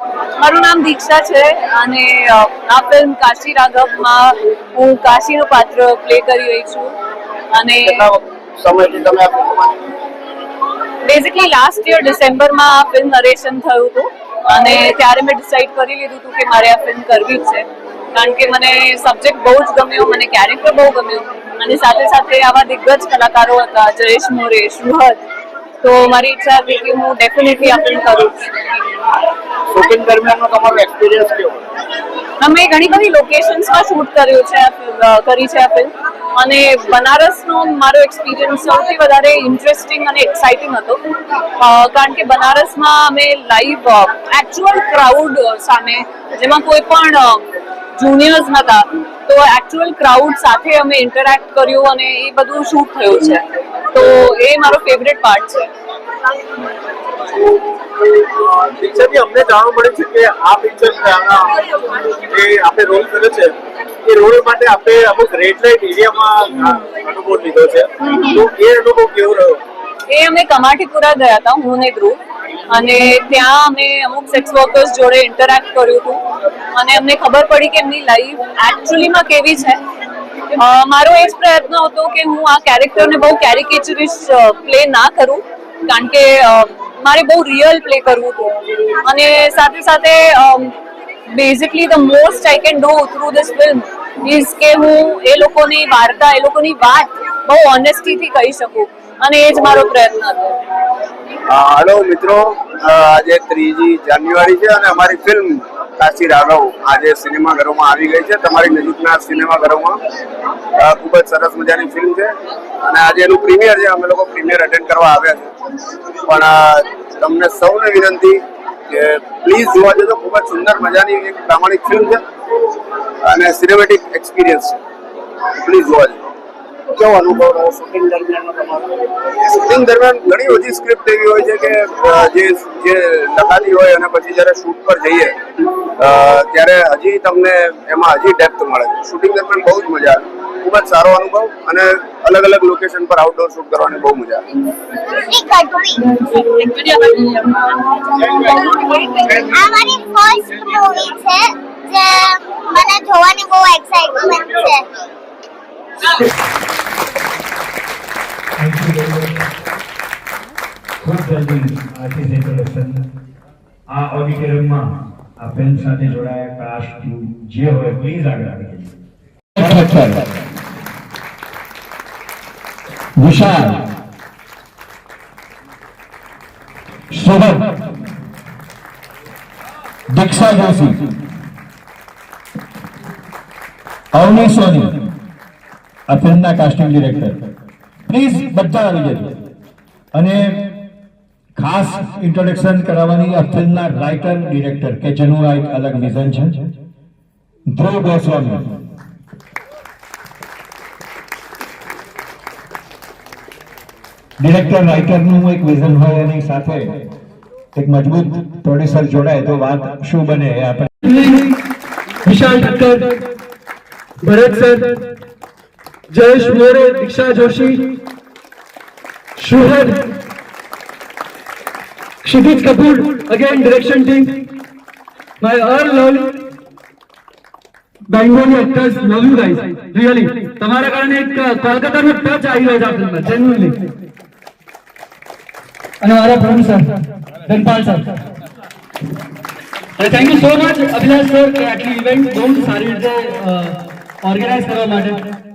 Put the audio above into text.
મારું નામ દીક્ષા છે અને આ ફિલ્મ કાશી રાઘવમાં હું કાશીનું પાત્ર પ્લે કરી રહી છું અને બેઝિકલી લાસ્ટ યર ડિસેમ્બરમાં આ ફિલ્મ નરેશન થયું હતું અને ત્યારે મેં ડિસાઈડ કરી લીધું હતું કે મારે આ ફિલ્મ કરવી જ છે. કારણ કે મને સબ્જેક્ટ બહુ જ ગમ્યો મને કેરેક્ટર બહુ ગમ્યું અને સાથે સાથે આવા દિગ્ગજ કલાકારો હતા જયેશ મોરે સુહદ. તો મારી ઈચ્છા હતી કે હું ડેફિનેટલી આ ફિલ્મ કરું. જ શૂટિંગ દરમિયાનનો તમારો એક્સપિરિયન્સ કેવો? અમે ઘણી બધી લોકેશન્સમાં શૂટ કર્યું છે કરી છે આ ફિલ્મ અને બનારસનો મારો એક્સપિરિયન્સ સૌથી વધારે ઇન્ટરેસ્ટિંગ અને એક્સાઇટિંગ હતો. કારણ કે બનારસમાં અમે લાઈવ એકચ્યુઅલ ક્રાઉડ સામે, જેમાં કોઈ પણ જુનિયર્સ હતા, તો એકચ્યુઅલ ક્રાઉડ સાથે અમે ઇન્ટરેક્ટ કર્યું અને એ બધું શૂટ થયું છે. તો એ મારો ફેવરેટ પાર્ટ છે. દીક્ષાજી અમને જાણવા મળે છે કે આ પિક્ચર જે આપણે રોલ કર્યો છે, એ રોલ માટે આપણે અમુક રેડ લાઇટ એરિયામાં અનુભવ લીધો છે. તો એ અનુભવ કેવો રહ્યો? એ અમે કમાટીપુરા ગયા હતા, હું ને ધ્રુવ. અને ત્યાં અમે અમુક સેક્સ વર્કર્સ જોડે ઇન્ટરેક્ટ કર્યું હતું. અને અમને ખબર પડી કે એમની લાઈફ એકચ્યુઅલીમાં કેવી છે. મારો એ જ પ્રયત્ન હતો કે હું આ કેરેક્ટરને બહુ કેરિકેચરિશ પ્લે ના કરું. કારણ કે મારે બહુ રિયલ પ્લે કરવું હતું. અને સાથે સાથે basically the most I can do through this film is કે હું એ લોકોની વાર્તા, એ લોકોની વાત બહુ ઓનેસ્ટીથી કહી શકું. અને એ જ મારો પ્રયત્ન હતો. હલો મિત્રો. આજે ત્રીજી જાન્યુઆરી છે અને અમારી ફિલ્મ કાશી રાઘવ આજે સિનેમાઘરોમાં આવી ગઈ છે. તમારી નજીકના સિનેમાઘરોમાં ખૂબ જ સરસ મજાની ફિલ્મ છે. અને આજે એનું પ્રીમિયર છે. અમે લોકો પ્રીમિયર અટેન્ડ કરવા આવ્યા છે. પણ તમને સૌને વિનંતી કે પ્લીઝ જોવા જજો. ખૂબ જ સુંદર મજાની એક પ્રામાણિક ફિલ્મ છે. અને સિનેમેટિક એક્સપિરિયન્સ છે. પ્લીઝ જોવા જજો. કેવો અનુભવ રહ્યો શૂટિંગ દરમિયાન તમારો? શૂટિંગ દરમિયાન ઘણી બધી સ્ક્રિપ્ટ એવી હોય છે કે જે જે લખાતી હોય અને પછી જ્યારે શૂટ પર જઈએ ત્યારે હજી તમને એમાં હજી ડેપ્થ મળે શૂટિંગ દરમિયાન બહુ જ મજા આવે. ખૂબ જ સારો અનુભવ અને અલગ અલગ લોકેશન પર આઉટડોર શૂટ કરવાની બહુ મજા આવે. મને જોવાની બહુ એક્સાઇટમેન્ટ છે ખૂબ જલ્દી આર્ટિસ્ટ ઇન્ટ્રોડક્શન આ ઓડિટોરિયમમાં આ ફિલ્મ સાથે જોડાયા કાસ્ટ ટીમ જે હોય પ્લીઝ આગળ આવી વિશાલ સોહમ દીક્ષા જોશી અવની સોની આ ફિલ્મના કાસ્ટિંગ ડિરેક્ટર પ્લીઝ બધા આવી જજો. અને ખાસ ઇન્ટ્રોડક્શન કરાવવાની આ ફિલ્મના રાઇટર ડિરેક્ટર કે જેનું આ એક અલગ વિઝન છે. ધ્રુવ ગોસ્વામી. ડિરેક્ટર રાઇટરનું એક વિઝન હોય એની સાથે એક મજબૂત પ્રોડ્યુસર જોડાય તો વાત શું બને આપણે વિશાલ ઠક્કર, ભરત સર જયેશ મોરે દીક્ષા જોશી. શુહર Shidit Kapoor again direction team. My all love. Bengali actors love you guys really તમારા કારણે એક કોલકાતાનો ટચ આવી રહ્યો છે આપણા જેન્યુઇનલી અને મારા પ્રભુ સર ધનપાલ સર અને thank you so much Abhilash sir કે આટલી ઇવેન્ટ બહુ સારી રીતે ઓર્ગેનાઇઝ કરવા માટે.